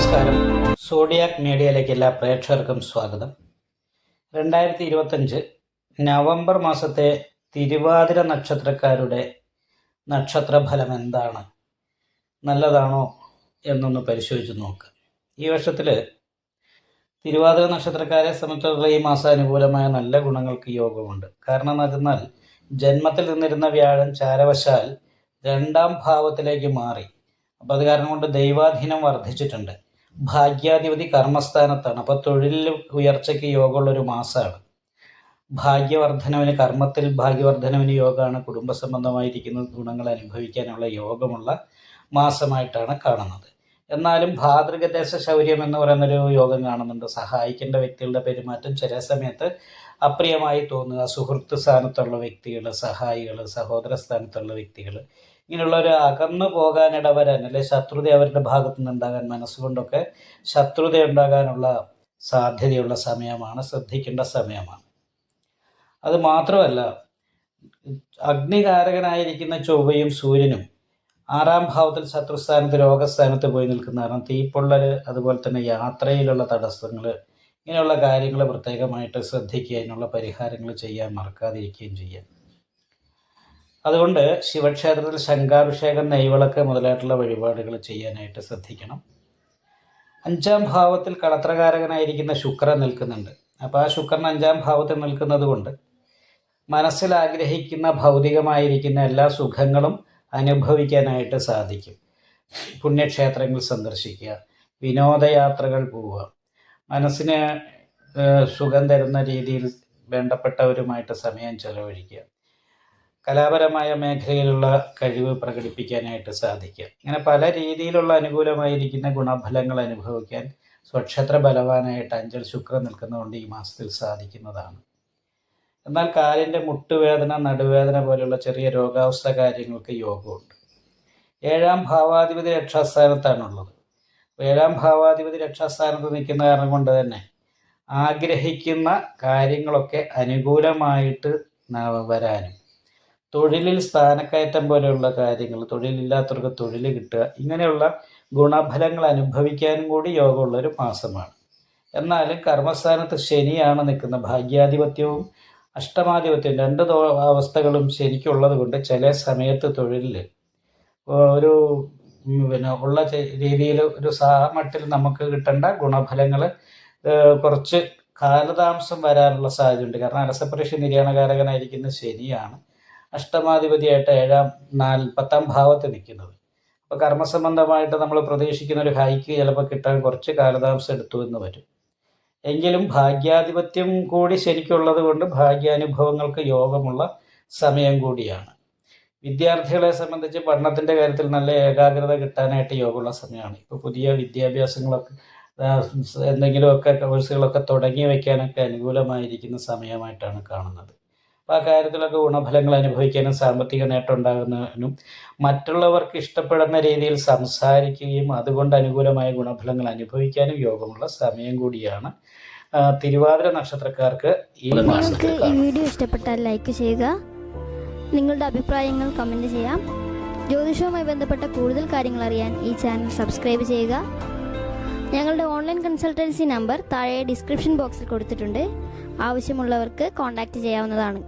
നമസ്കാരം. സോഡിയാക് മീഡിയയിലേക്ക് എല്ലാ പ്രേക്ഷകർക്കും സ്വാഗതം. രണ്ടായിരത്തി ഇരുപത്തഞ്ച് നവംബർ മാസത്തെ തിരുവാതിര നക്ഷത്രക്കാരുടെ നക്ഷത്രഫലം എന്താണ്? നല്ലതാണോ എന്നൊന്ന് പരിശോധിച്ച് നോക്കുക ഈ വർഷത്തിൽ തിരുവാതിര നക്ഷത്രക്കാരെ സംബന്ധിച്ചുള്ള ഈ മാസാനുകൂലമായ നല്ല ഗുണങ്ങൾക്ക് യോഗമുണ്ട്. കാരണം എന്ന് വെച്ചാൽ ജന്മത്തിൽ നിന്നിരുന്ന വ്യാഴം ചാരവശാൽ രണ്ടാം ഭാവത്തിലേക്ക് മാറി. അപ്പോൾ അത് കാരണം കൊണ്ട് ദൈവാധീനം വർദ്ധിച്ചിട്ടുണ്ട്. ഭാഗ്യാധിപതി കർമ്മസ്ഥാനത്താണ്. അപ്പോൾ തൊഴിലിൽ ഉയർച്ചയ്ക്ക് യോഗമുള്ള ഒരു മാസമാണ് ഭാഗ്യവർദ്ധനവിന് കർമ്മത്തിൽ ഭാഗ്യവർദ്ധനവിന് യോഗമാണ് കുടുംബ സംബന്ധമായിരിക്കുന്ന ഗുണങ്ങൾ അനുഭവിക്കാനുള്ള യോഗമുള്ള മാസമായിട്ടാണ് കാണുന്നത്. എന്നാലും ഭാതൃകദേശ ശൗര്യം എന്ന് പറയുന്നൊരു യോഗം കാണുന്നുണ്ട്. സഹായിക്കേണ്ട വ്യക്തികളുടെ പെരുമാറ്റം ചില സമയത്ത് അപ്രിയമായി തോന്നുക. സുഹൃത്ത് സ്ഥാനത്തുള്ള വ്യക്തികൾ സഹായികൾ സഹോദര സ്ഥാനത്തുള്ള വ്യക്തികൾ ഇങ്ങനെയുള്ള ഒരു അകന്നു പോകാൻ ഇടവരാൻ അല്ലെ ശത്രുത അവരുടെ ഭാഗത്തു നിന്നുണ്ടാകാൻ മനസ്സുകൊണ്ടൊക്കെ ശത്രുത ഉണ്ടാകാനുള്ള സാധ്യതയുള്ള സമയമാണ് ശ്രദ്ധിക്കേണ്ട സമയമാണ്. അത് മാത്രമല്ല അഗ്നികാരകനായിരിക്കുന്ന ചൊവ്വയും സൂര്യനും ആറാം ഭാവത്തിൽ ശത്രുസ്ഥാനത്ത് രോഗസ്ഥാനത്ത് പോയി നിൽക്കുന്ന കാരണം തീപ്പൊള്ളൽ അതുപോലെ തന്നെ യാത്രയിലുള്ള തടസ്സങ്ങൾ ഇങ്ങനെയുള്ള കാര്യങ്ങൾ പ്രത്യേകമായിട്ട് ശ്രദ്ധിക്കുക അതിനുള്ള പരിഹാരങ്ങൾ ചെയ്യാൻ മറക്കാതിരിക്കുകയും ചെയ്യാം അതുകൊണ്ട് ശിവക്ഷേത്രത്തിൽ ശംഖാഭിഷേകം നെയ്വിളക്ക് മുതലായിട്ടുള്ള വഴിപാടുകൾ ചെയ്യാനായിട്ട് ശ്രദ്ധിക്കണം. അഞ്ചാം ഭാവത്തിൽ കളത്രകാരകനായിരിക്കുന്ന ശുക്രൻ നിൽക്കുന്നുണ്ട്. അപ്പോൾ ആ ശുക്രൻ അഞ്ചാം ഭാവത്തിൽ നിൽക്കുന്നത് കൊണ്ട് മനസ്സിൽ ആഗ്രഹിക്കുന്ന ഭൗതികമായിരിക്കുന്ന എല്ലാ സുഖങ്ങളും അനുഭവിക്കാനായിട്ട് സാധിക്കും. പുണ്യക്ഷേത്രങ്ങൾ സന്ദർശിക്കുക വിനോദയാത്രകൾ പോവുക. മനസ്സിന് സുഖം തരുന്ന രീതിയിൽ വേണ്ടപ്പെട്ടവരുമായിട്ട് സമയം ചെലവഴിക്കുക. കലാപരമായ മേഖലയിലുള്ള കഴിവ് പ്രകടിപ്പിക്കാനായിട്ട് സാധിക്കുക. ഇങ്ങനെ പല രീതിയിലുള്ള അനുകൂലമായിരിക്കുന്ന ഗുണഫലങ്ങൾ അനുഭവിക്കാൻ സ്വക്ഷേത്ര ബലവാനായിട്ട് അഞ്ചൽ ശുക്രൻ നിൽക്കുന്നതുകൊണ്ട് ഈ മാസത്തിൽ സാധിക്കുന്നതാണ്. എന്നാൽ കാലിന്റെ മുട്ടുവേദന നടുവേദന പോലുള്ള ചെറിയ രോഗാവസ്ഥ കാര്യങ്ങൾക്ക് യോഗമുണ്ട്. ഏഴാം ഭാവാധിപതി രക്ഷാസ്ഥാനത്താണുള്ളത്. ഏഴാം ഭാവാധിപതി രക്ഷാസ്ഥാനത്ത് നിൽക്കുന്ന കാരണം കൊണ്ട് തന്നെ ആഗ്രഹിക്കുന്ന കാര്യങ്ങളൊക്കെ അനുകൂലമായിട്ട് വരാനും തൊഴിലിൽ സ്ഥാനക്കയറ്റം പോലെയുള്ള കാര്യങ്ങൾ തൊഴിലില്ലാത്തവർക്ക് തൊഴിൽ കിട്ടുക ഇങ്ങനെയുള്ള ഗുണഫലങ്ങൾ അനുഭവിക്കാനും കൂടി യോഗമുള്ള ഒരു മാസമാണ്. എന്നാൽ കർമ്മസ്ഥാനത്ത് ശനിയാണ് നിൽക്കുന്ന ഭാഗ്യാധിപത്യവും അഷ്ടമാധിപത്യവും രണ്ട് അവസ്ഥകളും ശരിക്കുള്ളത് കൊണ്ട് ചില സമയത്ത് തൊഴിലിൽ ഒരു പിന്നെ ഉള്ള രീതിയിൽ ഒരു സാമട്ടിൽ നമുക്ക് കിട്ടേണ്ട ഗുണഫലങ്ങൾ കുറച്ച് കാലതാമസം വരാനുള്ള സാധ്യതയുണ്ട്. കാരണം അലസപരീക്ഷ നിര്യാണകാരകനായിരിക്കുന്ന ശനിയാണ്. അഷ്ടമാധിപതിയായിട്ട് ഏഴാം നാൽ പത്താം ഭാവത്ത് നിൽക്കുന്നത്. അപ്പോൾ കർമ്മസംബന്ധമായിട്ട് നമ്മൾ പ്രതീക്ഷിക്കുന്ന ഒരു ഹൈക്ക് ചിലപ്പോൾ കിട്ടാൻ കുറച്ച് കാലതാമസം എടുത്തു എന്ന് വരും. എങ്കിലും ഭാഗ്യാധിപത്യം കൂടി ശരിക്കുള്ളത് കൊണ്ട് ഭാഗ്യാനുഭവങ്ങൾക്ക് യോഗമുള്ള സമയം കൂടിയാണ്. വിദ്യാർത്ഥികളെ സംബന്ധിച്ച് പഠനത്തിന്റെ കാര്യത്തിൽ നല്ല ഏകാഗ്രത കിട്ടാനായിട്ട് യോഗമുള്ള സമയമാണ്. ഇപ്പോൾ പുതിയ വിദ്യാഭ്യാസങ്ങളൊക്കെ എന്തെങ്കിലുമൊക്കെ കോഴ്സുകളൊക്കെ തുടങ്ങി വയ്ക്കാനൊക്കെ അനുകൂലമായിരിക്കുന്ന സമയമായിട്ടാണ് കാണുന്നത്. അപ്പോൾ ആ കാര്യത്തിലൊക്കെ ഗുണഫലങ്ങൾ അനുഭവിക്കാനും സാമ്പത്തിക നേട്ടം ഉണ്ടാകുന്നതിനും മറ്റുള്ളവർക്ക് ഇഷ്ടപ്പെടുന്ന രീതിയിൽ സംസാരിക്കുകയും അതുകൊണ്ട് അനുകൂലമായ ഗുണഫലങ്ങൾ അനുഭവിക്കാനും യോഗമുള്ള സമയം കൂടിയാണ്. തിരുവാതിര നക്ഷത്രക്കാർക്ക് ഈ നിങ്ങൾക്ക് ഈ വീഡിയോ ഇഷ്ടപ്പെട്ടാൽ ലൈക്ക് ചെയ്യുക. നിങ്ങളുടെ അഭിപ്രായങ്ങൾ കമന്റ് ചെയ്യാം. ജ്യോതിഷവുമായി ബന്ധപ്പെട്ട കൂടുതൽ കാര്യങ്ങൾ അറിയാൻ ഈ ചാനൽ സബ്സ്ക്രൈബ് ചെയ്യുക. ഞങ്ങളുടെ ഓൺലൈൻ കൺസൾട്ടൻസി നമ്പർ താഴെ ഡിസ്ക്രിപ്ഷൻ ബോക്സിൽ കൊടുത്തിട്ടുണ്ട്. ആവശ്യമുള്ളവർക്ക് കോൺടാക്റ്റ് ചെയ്യാവുന്നതാണ്.